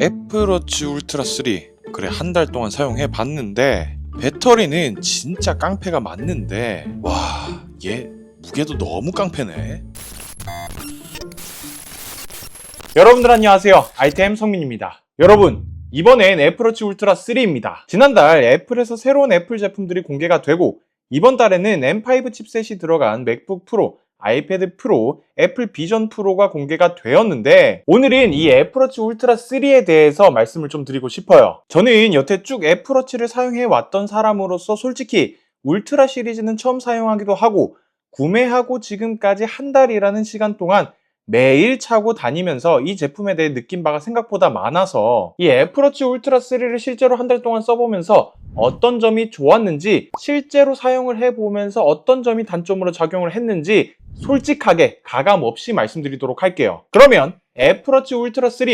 애플워치 울트라 3 그래 한 달 동안 사용해 봤는데 배터리는 진짜 깡패가 맞는데 와 얘 무게도 너무 깡패네 여러분들 안녕하세요. 아이템 성민입니다. 여러분, 이번엔 애플워치 울트라 3입니다. 지난달 애플에서 새로운 애플 제품들이 공개가 되고 이번 달에는 M5 칩셋이 들어간 맥북 프로, 아이패드 프로, 애플 비전 프로가 공개가 되었는데 오늘은 이 애플워치 울트라 3에 대해서 말씀을 좀 드리고 싶어요. 저는 여태 쭉 애플워치를 사용해 왔던 사람으로서 솔직히 울트라 시리즈는 처음 사용하기도 하고 구매하고 지금까지 한 달이라는 시간 동안 매일 차고 다니면서 이 제품에 대해 느낀 바가 생각보다 많아서 이 애플워치 울트라 3를 실제로 한 달 동안 써보면서 어떤 점이 좋았는지 실제로 사용을 해보면서 어떤 점이 단점으로 작용을 했는지 솔직하게 가감 없이 말씀드리도록 할게요. 그러면 애플워치 울트라 3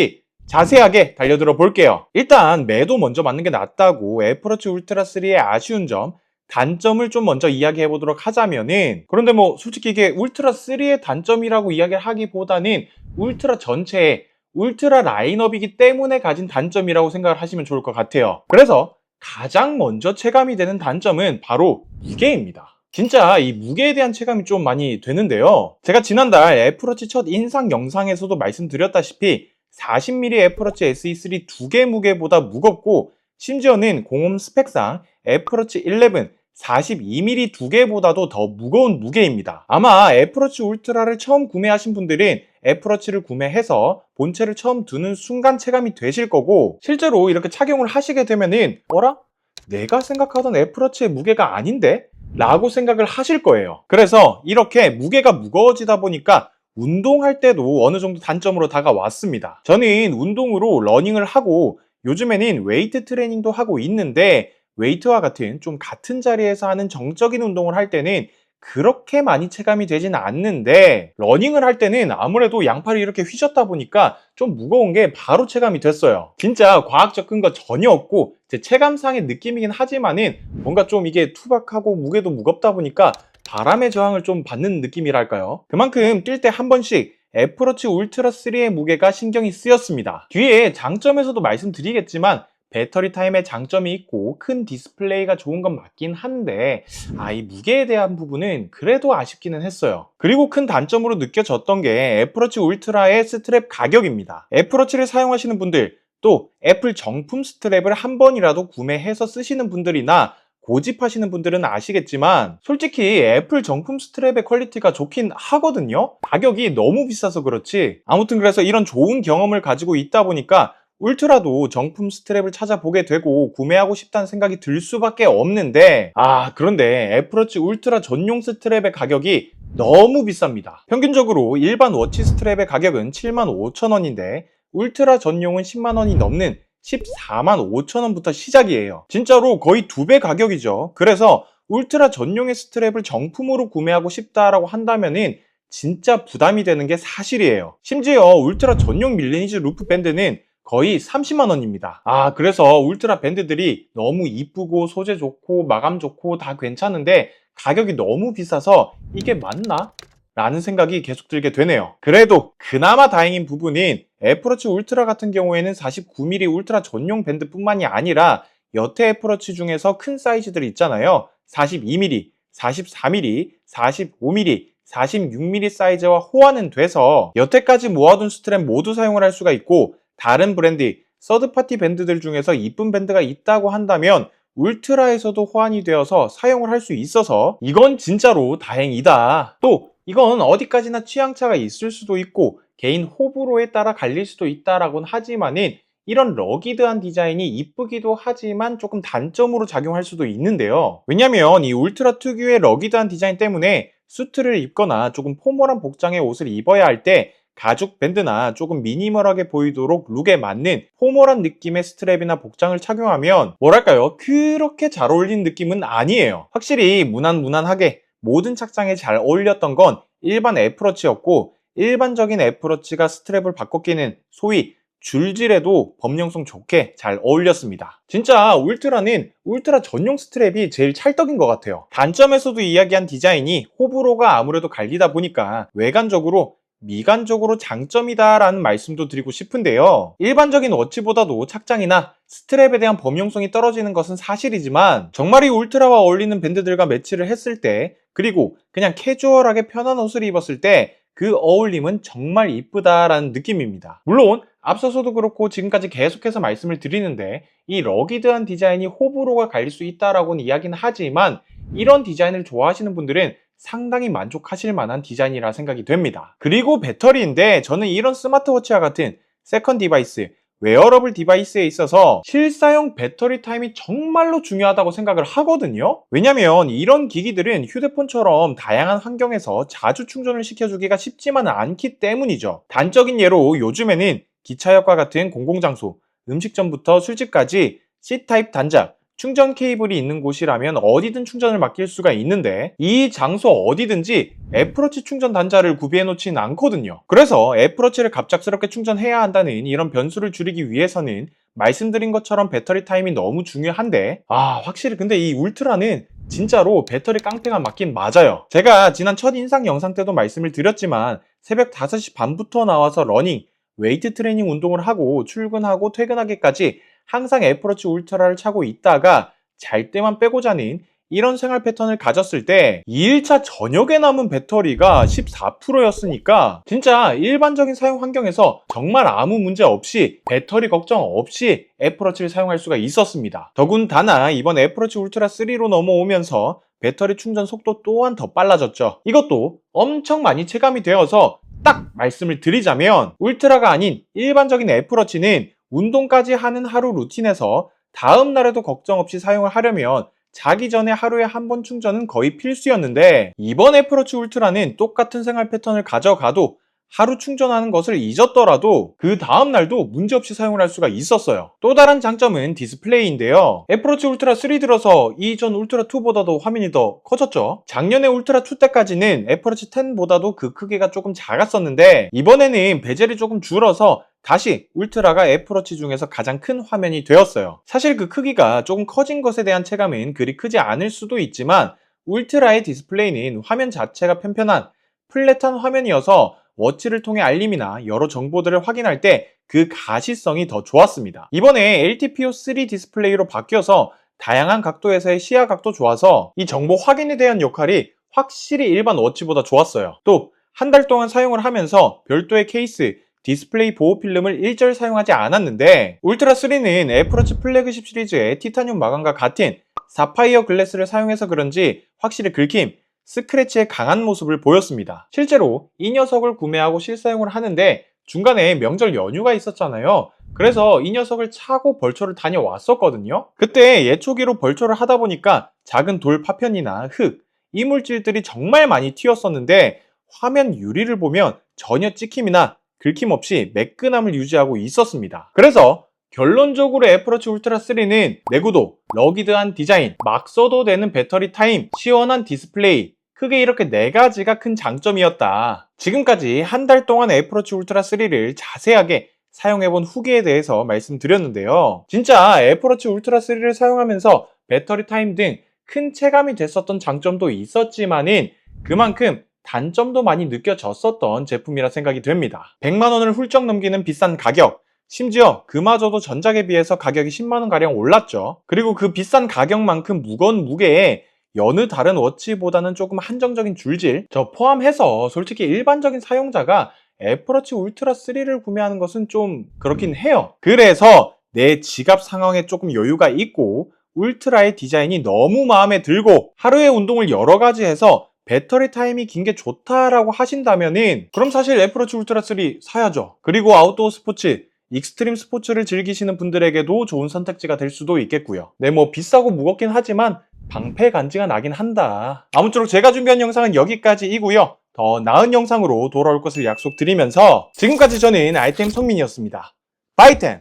자세하게 달려들어 볼게요. 일단 매도 먼저 맞는 게 낫다고 애플워치 울트라 3의 아쉬운 점 단점을 좀 먼저 이야기해 보도록 하자면은 그런데 뭐 솔직히 이게 울트라 3의 단점이라고 이야기를 하기보다는 울트라 전체의 울트라 라인업이기 때문에 가진 단점이라고 생각을 하시면 좋을 것 같아요. 그래서 가장 먼저 체감이 되는 단점은 바로 무게입니다. 진짜 이 무게에 대한 체감이 좀 많이 되는데요. 제가 지난달 애플워치 첫 인상 영상에서도 말씀드렸다시피 40mm 애플워치 SE3 두 개 무게보다 무겁고 심지어는 공홈 스펙상 애플워치 11 42mm 두 개보다도 더 무거운 무게입니다. 아마 애플워치 울트라를 처음 구매하신 분들은 애플워치를 구매해서 본체를 처음 두는 순간 체감이 되실 거고 실제로 이렇게 착용을 하시게 되면은 어라? 내가 생각하던 애플워치의 무게가 아닌데? 라고 생각을 하실 거예요. 그래서 이렇게 무게가 무거워지다 보니까 운동할 때도 어느 정도 단점으로 다가왔습니다. 저는 운동으로 러닝을 하고 요즘에는 웨이트 트레이닝도 하고 있는데 웨이트와 같은 좀 같은 자리에서 하는 정적인 운동을 할 때는 그렇게 많이 체감이 되진 않는데 러닝을 할 때는 아무래도 양팔이 이렇게 휘졌다 보니까 좀 무거운 게 바로 체감이 됐어요. 진짜 과학적 근거 전혀 없고 제 체감상의 느낌이긴 하지만은 뭔가 좀 이게 투박하고 무게도 무겁다 보니까 바람의 저항을 좀 받는 느낌이랄까요? 그만큼 뛸 때 한 번씩 애플워치 울트라 3의 무게가 신경이 쓰였습니다. 뒤에 장점에서도 말씀드리겠지만 배터리 타임에 장점이 있고 큰 디스플레이가 좋은 건 맞긴 한데 아 이 무게에 대한 부분은 그래도 아쉽기는 했어요. 그리고 큰 단점으로 느껴졌던 게 애플워치 울트라의 스트랩 가격입니다. 애플워치를 사용하시는 분들 또 애플 정품 스트랩을 한 번이라도 구매해서 쓰시는 분들이나 고집하시는 분들은 아시겠지만 솔직히 애플 정품 스트랩의 퀄리티가 좋긴 하거든요. 가격이 너무 비싸서 그렇지. 아무튼 그래서 이런 좋은 경험을 가지고 있다 보니까 울트라도 정품 스트랩을 찾아보게 되고 구매하고 싶다는 생각이 들 수밖에 없는데 아 그런데 애플워치 울트라 전용 스트랩의 가격이 너무 비쌉니다. 평균적으로 일반 워치 스트랩의 가격은 75,000원인데 울트라 전용은 10만원이 넘는 14만 5천원부터 시작이에요. 진짜로 거의 두 배 가격이죠. 그래서 울트라 전용의 스트랩을 정품으로 구매하고 싶다라고 한다면은 진짜 부담이 되는 게 사실이에요. 심지어 울트라 전용 밀리니즈 루프 밴드는 거의 30만 원입니다. 아, 그래서 울트라 밴드들이 너무 이쁘고 소재 좋고 마감 좋고 다 괜찮은데 가격이 너무 비싸서 이게 맞나? 라는 생각이 계속 들게 되네요. 그래도 그나마 다행인 부분인 애플워치 울트라 같은 경우에는 49mm 울트라 전용 밴드뿐만이 아니라 여태 애플워치 중에서 큰 사이즈들이 있잖아요. 42mm, 44mm, 45mm, 46mm 사이즈와 호환은 돼서 여태까지 모아둔 스트랩 모두 사용을 할 수가 있고 다른 브랜드, 서드파티 밴드들 중에서 이쁜 밴드가 있다고 한다면 울트라에서도 호환이 되어서 사용을 할 수 있어서 이건 진짜로 다행이다. 또 이건 어디까지나 취향차가 있을 수도 있고 개인 호불호에 따라 갈릴 수도 있다라고는 하지만은 이런 러기드한 디자인이 이쁘기도 하지만 조금 단점으로 작용할 수도 있는데요. 왜냐면 이 울트라 특유의 러기드한 디자인 때문에 수트를 입거나 조금 포멀한 복장의 옷을 입어야 할 때 가죽 밴드나 조금 미니멀하게 보이도록 룩에 맞는 포멀한 느낌의 스트랩이나 복장을 착용하면 뭐랄까요 그렇게 잘 어울리는 느낌은 아니에요 확실히 무난무난하게 모든 착장에 잘 어울렸던 건 일반 애플워치였고 일반적인 애플워치가 스트랩을 바꿔 끼는 소위 줄질에도 범용성 좋게 잘 어울렸습니다. 진짜 울트라는 울트라 전용 스트랩이 제일 찰떡인 것 같아요. 단점에서도 이야기한 디자인이 호불호가 아무래도 갈리다 보니까 외관적으로 미간적으로 장점이다라는 말씀도 드리고 싶은데요. 일반적인 워치보다도 착장이나 스트랩에 대한 범용성이 떨어지는 것은 사실이지만 정말 이 울트라와 어울리는 밴드들과 매치를 했을 때 그리고 그냥 캐주얼하게 편한 옷을 입었을 때 그 어울림은 정말 이쁘다라는 느낌입니다. 물론 앞서서도 그렇고 지금까지 계속해서 말씀을 드리는데 이 러기드한 디자인이 호불호가 갈릴 수 있다라고는 이야기는 하지만 이런 디자인을 좋아하시는 분들은 상당히 만족하실 만한 디자인이라 생각이 됩니다. 그리고 배터리인데 저는 이런 스마트워치와 같은 세컨 디바이스, 웨어러블 디바이스에 있어서 실사용 배터리 타임이 정말로 중요하다고 생각을 하거든요. 왜냐면 이런 기기들은 휴대폰처럼 다양한 환경에서 자주 충전을 시켜주기가 쉽지만은 않기 때문이죠. 단적인 예로 요즘에는 기차역과 같은 공공장소, 음식점부터 술집까지 C타입 단자, 충전 케이블이 있는 곳이라면 어디든 충전을 맡길 수가 있는데 이 장소 어디든지 애플워치 충전 단자를 구비해 놓지는 않거든요. 그래서 애플워치를 갑작스럽게 충전해야 한다는 이런 변수를 줄이기 위해서는 말씀드린 것처럼 배터리 타임이 너무 중요한데 아 확실히 근데 이 울트라는 진짜로 배터리 깡패가 맞긴 맞아요. 제가 지난 첫 인상 영상 때도 말씀을 드렸지만 새벽 5시 반부터 나와서 러닝, 웨이트 트레이닝 운동을 하고 출근하고 퇴근하기까지 항상 애플워치 울트라를 차고 있다가 잘 때만 빼고 자는 이런 생활 패턴을 가졌을 때 2일차 저녁에 남은 배터리가 14%였으니까 진짜 일반적인 사용 환경에서 정말 아무 문제 없이 배터리 걱정 없이 애플워치를 사용할 수가 있었습니다. 더군다나 이번 애플워치 울트라 3로 넘어오면서 배터리 충전 속도 또한 더 빨라졌죠. 이것도 엄청 많이 체감이 되어서 딱 말씀을 드리자면 울트라가 아닌 일반적인 애플워치는 운동까지 하는 하루 루틴에서 다음 날에도 걱정 없이 사용을 하려면 자기 전에 하루에 한 번 충전은 거의 필수였는데 이번 애플워치 울트라는 똑같은 생활 패턴을 가져가도 하루 충전하는 것을 잊었더라도 그 다음 날도 문제없이 사용을 할 수가 있었어요. 또 다른 장점은 디스플레이인데요. 애플워치 울트라 3 들어서 이전 울트라 2보다도 화면이 더 커졌죠. 작년에 울트라 2 때까지는 애플워치 10보다도 그 크기가 조금 작았었는데 이번에는 베젤이 조금 줄어서 다시 울트라가 애플워치 중에서 가장 큰 화면이 되었어요. 사실 그 크기가 조금 커진 것에 대한 체감은 그리 크지 않을 수도 있지만 울트라의 디스플레이는 화면 자체가 편편한 플랫한 화면이어서 워치를 통해 알림이나 여러 정보들을 확인할 때 그 가시성이 더 좋았습니다. 이번에 LTPO3 디스플레이로 바뀌어서 다양한 각도에서의 시야 각도 좋아서 이 정보 확인에 대한 역할이 확실히 일반 워치보다 좋았어요. 또 한 달 동안 사용을 하면서 별도의 케이스, 디스플레이 보호 필름을 일절 사용하지 않았는데 울트라3는 애플워치 플래그십 시리즈의 티타늄 마감과 같은 사파이어 글래스를 사용해서 그런지 확실히 긁힘, 스크래치의 강한 모습을 보였습니다. 실제로 이 녀석을 구매하고 실사용을 하는데 중간에 명절 연휴가 있었잖아요. 그래서 이 녀석을 차고 벌초를 다녀왔었거든요. 그때 예초기로 벌초를 하다 보니까 작은 돌 파편이나 흙, 이물질들이 정말 많이 튀었었는데 화면 유리를 보면 전혀 찍힘이나 긁힘 없이 매끈함을 유지하고 있었습니다. 그래서 결론적으로 애플워치 울트라 3는 내구도, 러기드한 디자인, 막 써도 되는 배터리 타임, 시원한 디스플레이, 크게 이렇게 네 가지가 큰 장점이었다. 지금까지 한 달 동안 애플워치 울트라 3를 자세하게 사용해본 후기에 대해서 말씀드렸는데요. 진짜 애플워치 울트라 3를 사용하면서 배터리 타임 등 큰 체감이 됐었던 장점도 있었지만은 그만큼 단점도 많이 느껴졌었던 제품이라 생각이 됩니다. 100만 원을 훌쩍 넘기는 비싼 가격, 심지어 그마저도 전작에 비해서 가격이 10만 원가량 올랐죠. 그리고 그 비싼 가격만큼 무거운 무게에 여느 다른 워치보다는 조금 한정적인 줄질, 저 포함해서 솔직히 일반적인 사용자가 애플워치 울트라 3를 구매하는 것은 좀 그렇긴 해요. 그래서 내 지갑 상황에 조금 여유가 있고 울트라의 디자인이 너무 마음에 들고 하루에 운동을 여러 가지 해서 배터리 타임이 긴 게 좋다라고 하신다면은 그럼 사실 애플워치 울트라 3 사야죠. 그리고 아웃도어 스포츠 익스트림 스포츠를 즐기시는 분들에게도 좋은 선택지가 될 수도 있겠고요. 네, 뭐 비싸고 무겁긴 하지만 방패 간지가 나긴 한다. 아무쪼록 제가 준비한 영상은 여기까지이고요. 더 나은 영상으로 돌아올 것을 약속드리면서 지금까지 저는 아이템 성민이었습니다. 바이템!